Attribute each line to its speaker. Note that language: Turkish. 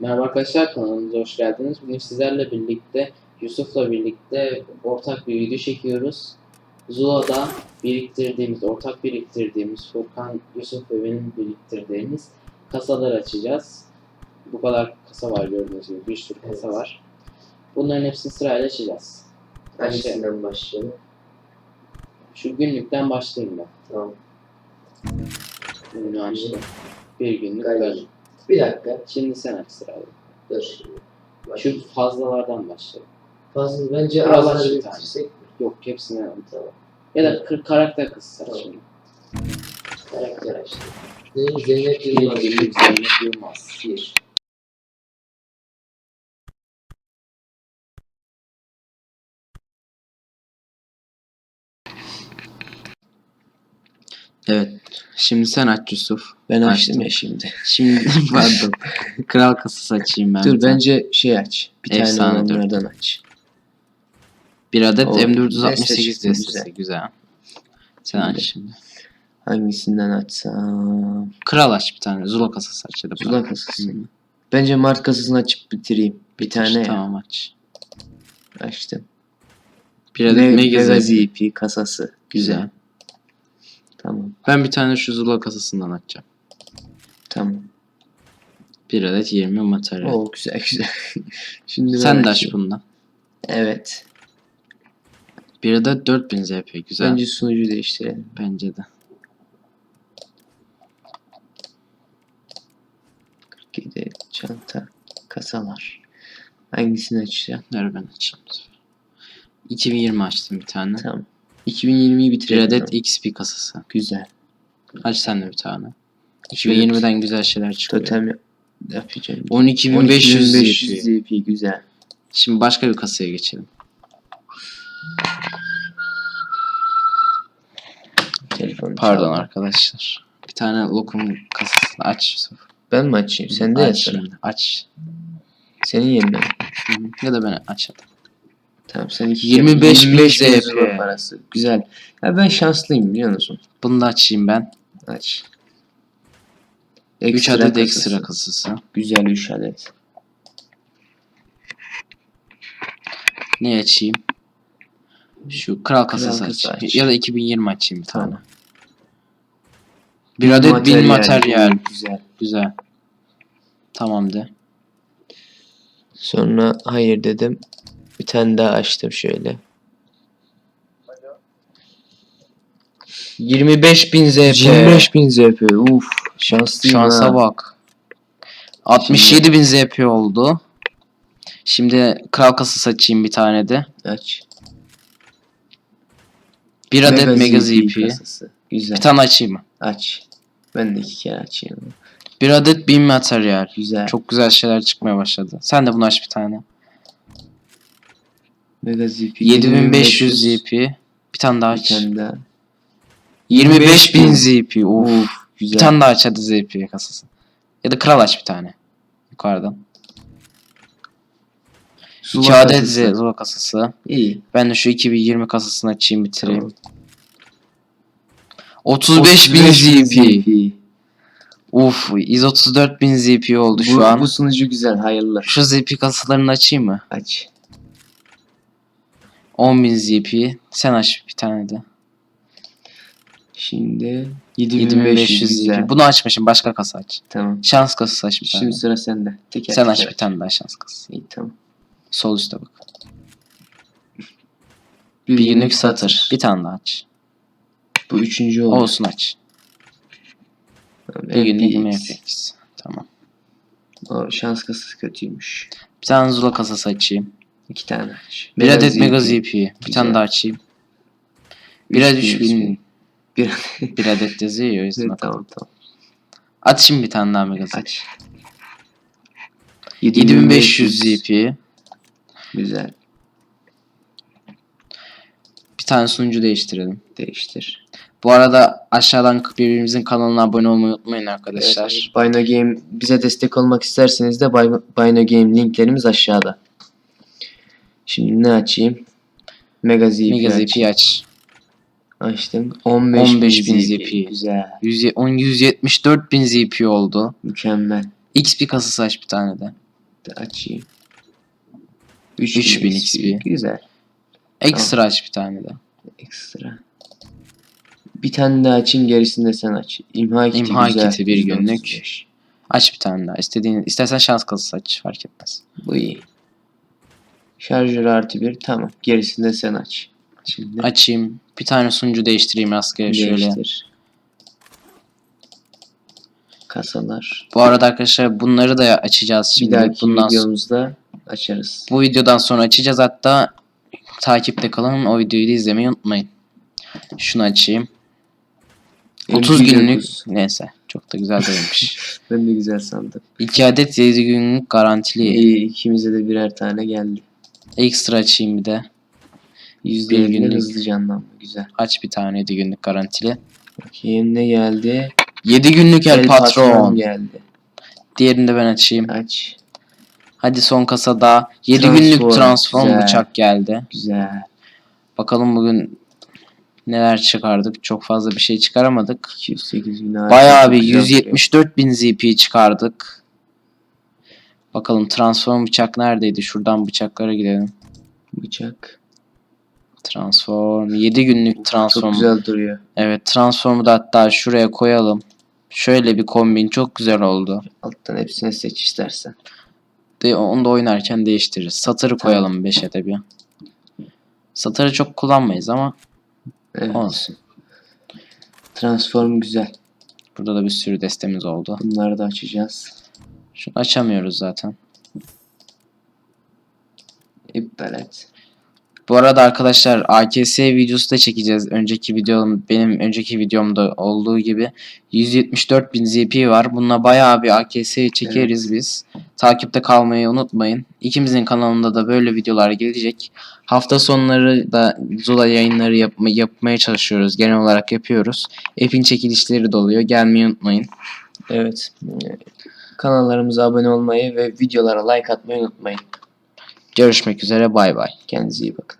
Speaker 1: Merhaba arkadaşlar kanalımıza hoş geldiniz. Bugün sizlerle birlikte Yusuf'la birlikte ortak bir video çekiyoruz. Zula'da biriktirdiğimiz, ortak biriktirdiğimiz Furkan, Yusuf ve benim biriktirdiğimiz kasalar açacağız. Bu kadar kasa var gördüğünüz gibi bir sürü kasa
Speaker 2: Evet.
Speaker 1: var. Bunların hepsini sırayla açacağız.
Speaker 2: Hangisinden başlayalım?
Speaker 1: Şu günlükten başlayayım ben.
Speaker 2: Tamam.
Speaker 1: Günlüğü açtım. Bir günlük
Speaker 2: iyi. Bir dakika.
Speaker 1: Şimdi sen aç sırayla.
Speaker 2: Dur.
Speaker 1: Şu fazlalardan başlayalım.
Speaker 2: fazla bence
Speaker 1: Biraz
Speaker 2: bitirsek mi?
Speaker 1: Yok hepsini.
Speaker 2: Tamam.
Speaker 1: Ya da kır- karakter kısası aç
Speaker 2: Tamam.
Speaker 1: şimdi.
Speaker 2: Karakter açtım. Ne? Zeynep
Speaker 1: Yılmaz.
Speaker 2: Yılmaz,
Speaker 1: Zeynep Yılmaz.
Speaker 2: Bir.
Speaker 3: Evet. Şimdi sen aç Yusuf.
Speaker 4: Ben
Speaker 3: Açtım.
Speaker 4: açtım ya şimdi.
Speaker 3: Şimdi pardon. Kral kasası açayım ben.
Speaker 4: Dur
Speaker 3: tane.
Speaker 4: bence şey aç. Bir
Speaker 3: Efsane
Speaker 4: tane
Speaker 3: dur.
Speaker 4: olanlardan aç.
Speaker 3: Bir adet
Speaker 4: O,
Speaker 3: M468
Speaker 4: deste çıktı,
Speaker 3: destesi. Güzel. Sen aç şimdi.
Speaker 4: Hangisinden açsam?
Speaker 3: Kral aç bir tane. Zula kasası aç ya da
Speaker 4: Zula kasası.
Speaker 3: Hı.
Speaker 4: Bence Mart kasasını açıp bitireyim. Bir tane ya.
Speaker 3: Tamam aç.
Speaker 4: açtım.
Speaker 3: Bir adet
Speaker 4: Me-
Speaker 3: Mega
Speaker 4: Mega. ZP kasası.
Speaker 3: Güzel.
Speaker 4: Tamam.
Speaker 3: Ben bir tane şu Zula kasasından açacağım.
Speaker 4: Tamam.
Speaker 3: Bir adet 20 materyal.
Speaker 4: Oo güzel güzel. Şimdi
Speaker 3: Sen de aç bundan.
Speaker 4: Evet.
Speaker 3: Bir adet 4000 ZP. Güzel.
Speaker 4: Bence sunucu değiştirelim.
Speaker 3: Bence de.
Speaker 4: 47 çanta kasalar. Hangisini açacağım?
Speaker 3: Ver ben açayım. bu sefer. 2020 açtım bir tane.
Speaker 4: Tamam. 2020'yi
Speaker 3: Bir
Speaker 4: bitirelim.
Speaker 3: adet XP kasası.
Speaker 4: Güzel.
Speaker 3: Aç sen de bir tane. 2020'den güzel şeyler çıkıyor.
Speaker 4: Totem yap- yapacağım.
Speaker 3: 12500
Speaker 4: 12500
Speaker 3: ZP.
Speaker 4: ZP güzel.
Speaker 3: Şimdi başka bir kasaya geçelim.
Speaker 4: Telefon
Speaker 3: Pardon arkadaşlar. Bir tane lokum kasasını aç.
Speaker 4: Ben mi açayım? Sen de
Speaker 3: aç. Aç.
Speaker 4: Senin yerine.
Speaker 3: Ya da ben açalım.
Speaker 4: Tamam sen iki
Speaker 3: 25
Speaker 4: kere-
Speaker 3: bin
Speaker 4: 25 bin
Speaker 3: ZP.
Speaker 4: parası. Güzel. Ya ben şanslıyım biliyor musun?
Speaker 3: Bunu da açayım ben.
Speaker 4: Aç.
Speaker 3: 3
Speaker 4: Ekstra
Speaker 3: adet
Speaker 4: kasası.
Speaker 3: ekstra kasası.
Speaker 4: Güzel 3 adet.
Speaker 3: Ne açayım? Şu kral kasası
Speaker 4: kasa
Speaker 3: aç.
Speaker 4: aç.
Speaker 3: Ya da 2020 açayım bir tane.
Speaker 4: Tamam.
Speaker 3: Bir adet bin materyal.
Speaker 4: Güzel.
Speaker 3: Güzel. Tamam de.
Speaker 4: Sonra hayır dedim. Bir tane daha açtım şöyle.
Speaker 3: 25.000 ZP.
Speaker 4: 25.000 ZP. Uf. Şanslıyım
Speaker 3: Şansa
Speaker 4: ha.
Speaker 3: bak. 67.000 ZP oldu. Şimdi kral kasası açayım bir tane de.
Speaker 4: Aç.
Speaker 3: Bir adet Mega ZP.
Speaker 4: kasası. Güzel.
Speaker 3: Bir tane açayım mı?
Speaker 4: Aç. Ben de iki kere açayım.
Speaker 3: Bir adet bin materyal.
Speaker 4: Güzel.
Speaker 3: Çok güzel şeyler çıkmaya başladı. Sen de bunu aç bir tane.
Speaker 4: Mega ZP.
Speaker 3: 7500 ZP. Bir tane daha
Speaker 4: Bir
Speaker 3: aç.
Speaker 4: tane daha.
Speaker 3: 25000 ZP. Of.
Speaker 4: Uf. Güzel.
Speaker 3: Bir tane daha aç hadi ZP kasası. Ya da kral aç bir tane. Yukarıdan.
Speaker 4: Zula
Speaker 3: 2 adet Zula kasası.
Speaker 4: İyi.
Speaker 3: Ben de şu 2020 kasasını açayım bitireyim.
Speaker 4: Tamam.
Speaker 3: 35000 ZP.
Speaker 4: ZP.
Speaker 3: Uf, 134.000 ZP oldu şu
Speaker 4: bu,
Speaker 3: an.
Speaker 4: Bu sunucu güzel. Hayırlı.
Speaker 3: Şu ZP kasalarını açayım mı?
Speaker 4: Aç.
Speaker 3: 10.000 ZP. Sen aç bir tane de.
Speaker 4: Şimdi
Speaker 3: 7500
Speaker 4: güzel.
Speaker 3: ZP. Bunu açmışım. Başka kasa aç.
Speaker 4: Tamam.
Speaker 3: Şans kasası aç bir tane.
Speaker 4: Şimdi sıra sende. Teker
Speaker 3: Sen
Speaker 4: teker
Speaker 3: aç bir tane daha şans kasası.
Speaker 4: İyi tamam.
Speaker 3: Sol üstte bak. Bir günlük satır. Bir tane daha aç.
Speaker 4: Bu üçüncü oldu.
Speaker 3: Olsun aç.
Speaker 4: Tamam,
Speaker 3: Bir günlük. MFX. Tamam.
Speaker 4: O şans kasası kötüymüş.
Speaker 3: Bir tane Zula kasası açayım.
Speaker 4: İki tane aç.
Speaker 3: Bir adet Mega
Speaker 4: ZP.
Speaker 3: Bir tane daha açayım. Bir adet 3000.
Speaker 4: Bir
Speaker 3: Bir adet yazıyor o yüzden.
Speaker 4: tamam tamam.
Speaker 3: At şimdi bir tane daha Mega ZP.
Speaker 4: Aç.
Speaker 3: 7500 ZP.
Speaker 4: Güzel.
Speaker 3: Bir tane sunucu değiştirelim.
Speaker 4: Değiştir.
Speaker 3: Bu arada aşağıdan birbirimizin kanalına abone olmayı unutmayın arkadaşlar.
Speaker 4: Evet, Bino Game bize destek olmak isterseniz de Bino Game linklerimiz aşağıda. Şimdi ne açayım? Mega ZP
Speaker 3: Mega. ZP aç.
Speaker 4: Açtım. 15.000
Speaker 3: 15.000
Speaker 4: ZP.
Speaker 3: ZP.
Speaker 4: Güzel.
Speaker 3: 100 174.000 ZP oldu.
Speaker 4: Mükemmel.
Speaker 3: XP kasası aç bir tane de.
Speaker 4: açayım.
Speaker 3: 3000 XP.
Speaker 4: Güzel.
Speaker 3: Ekstra aç bir tane de.
Speaker 4: Ekstra. Bir tane daha açayım gerisini de sen aç. İmha kiti
Speaker 3: İmha
Speaker 4: güzel.
Speaker 3: kiti bir günlük.
Speaker 4: %35.
Speaker 3: Aç bir tane daha. İstediğin, istersen şans kasası aç. Fark etmez.
Speaker 4: Bu iyi. Şarjör artı bir. Tamam. Gerisini de sen aç. Şimdi
Speaker 3: Açayım. Bir tane sunucu değiştireyim şöyle.
Speaker 4: değiştir. Kasalar.
Speaker 3: Bu arada arkadaşlar bunları da açacağız
Speaker 4: Bir
Speaker 3: şimdi.
Speaker 4: dahaki
Speaker 3: Bundan
Speaker 4: videomuzda açarız.
Speaker 3: bu videodan sonra açacağız hatta takipte kalın. O videoyu da izlemeyi unutmayın. Şunu açayım. 30
Speaker 4: MP9.
Speaker 3: günlük neyse çok da güzel değilmiş.
Speaker 4: Ben de güzel sandım.
Speaker 3: 2 adet 7 günlük garantili.
Speaker 4: İyi, ikimize de birer tane geldi.
Speaker 3: Ekstra açayım bir de.
Speaker 4: %50
Speaker 3: Bir günlük.
Speaker 4: hızlı canlanma. Güzel.
Speaker 3: Aç bir tane 7 günlük garantili.
Speaker 4: Bakayım ne geldi?
Speaker 3: 7 günlük el,
Speaker 4: El
Speaker 3: patron.
Speaker 4: geldi.
Speaker 3: Diğerini de ben açayım.
Speaker 4: Aç.
Speaker 3: Hadi son kasada 7
Speaker 4: Transform,
Speaker 3: günlük transform
Speaker 4: güzel.
Speaker 3: bıçak geldi.
Speaker 4: Güzel.
Speaker 3: Bakalım bugün neler çıkardık. Çok fazla bir şey çıkaramadık.
Speaker 4: 208 bin.
Speaker 3: Bayağı bir
Speaker 4: Çok güzel
Speaker 3: 174 bin ZP çıkardık. Bakalım transform bıçak neredeydi? Şuradan bıçaklara gidelim.
Speaker 4: Bıçak.
Speaker 3: Transform. 7 günlük transform.
Speaker 4: Çok güzel duruyor.
Speaker 3: Evet transformu da hatta şuraya koyalım. Şöyle bir kombin çok güzel oldu.
Speaker 4: Alttan hepsini seç istersen.
Speaker 3: De onu da oynarken değiştiririz. Satırı koyalım 5'e de bir. Satırı çok kullanmayız ama
Speaker 4: Evet.
Speaker 3: olsun.
Speaker 4: Transform güzel.
Speaker 3: Burada da bir sürü destemiz oldu.
Speaker 4: Bunları da açacağız.
Speaker 3: Şunu açamıyoruz zaten.
Speaker 4: İptal et.
Speaker 3: Bu arada arkadaşlar AKS videosu da çekeceğiz. Önceki videom benim önceki videomda olduğu gibi 174 bin ZP var. Bununla bayağı bir AKS çekeriz biz. Takipte kalmayı unutmayın. İkimizin kanalında da böyle videolar gelecek. Hafta sonları da Zula yayınları yapma, yapmaya çalışıyoruz. Genel olarak yapıyoruz. App'in çekilişleri de oluyor. Gelmeyi unutmayın.
Speaker 4: Evet. Kanallarımıza abone olmayı ve videolara like atmayı unutmayın.
Speaker 3: Görüşmek üzere bay bay.
Speaker 4: Kendinize iyi bakın.